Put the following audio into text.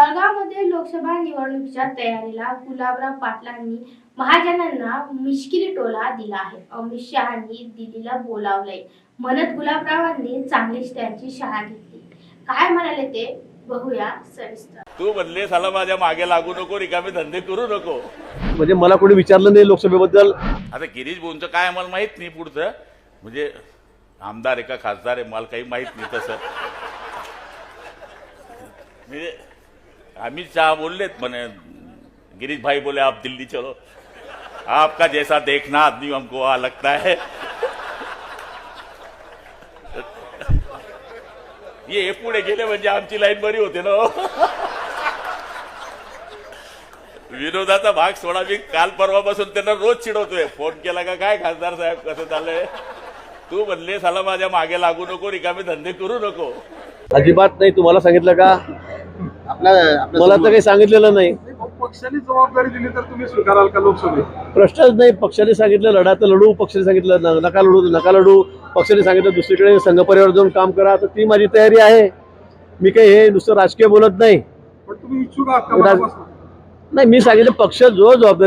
जळगावमध्ये लोकसभा निवडणुकीच्या तयारीला गुलाबराव पाटलांनी महाजनांना मिश्किली टोला दिला आहे. अमित शहानी दिल्लीला बोलावलंय. म्हणत गुलाबरावांनी चांगलीच त्यांची शाळा घेतली. काय म्हणाले ते? बघूया सविस्तर. तू म्हणले साला माझ्या मागे लागू नको रिकामे धंदे करू नको. म्हणजे मला कोणी विचारलं नाही लोकसभेबद्दल? आता गिरीश भाऊंचं काय आम्हाला माहीत नाही पुढचं. म्हणजे आमदार आहे का खासदार आहे मला काही माहीत नाही तसं. म्हणजे अमित शाह बोललेत म्हणे गिरीश भाई बोले आप दिल्ली चलो। आपका जैसा देखना आदमी हमको वहां लगता है। ये एक पुढे गेले म्हणजे आमची लाईन बरी होते ना हो। विनोदाचा भाग सोडा मी काल परवापासून त्यांना रोज चिडवतोय. फोन केला का काय खासदार साहेब कसं चाललंय? तू म्हणले साला माझ्या मागे लागू नको रिकामे धंदे करू नको. अजिबात नाही तुम्हाला सांगितलं का? मला तर काही सांगितलेलं नाही. पक्षाने जबाबदारी दिली तर तुम्ही स्वीकाराल का लोकसभेत? प्रश्नच नाही. पक्षाने सांगितलं लढा तर लढू. पक्षाने सांगितलं न- नका लढू नका लढू. पक्षाने सांगितलं दुसरीकडे संघ परिवार जाऊन काम करा. तर ती माझी तयारी आहे. मी काही हे नुसतं राजकीय बोलत नाही. पण तुम्ही इच्छुक आहात का? मनापासून? नाही मी सांगितलं पक्ष जो जबाबदारी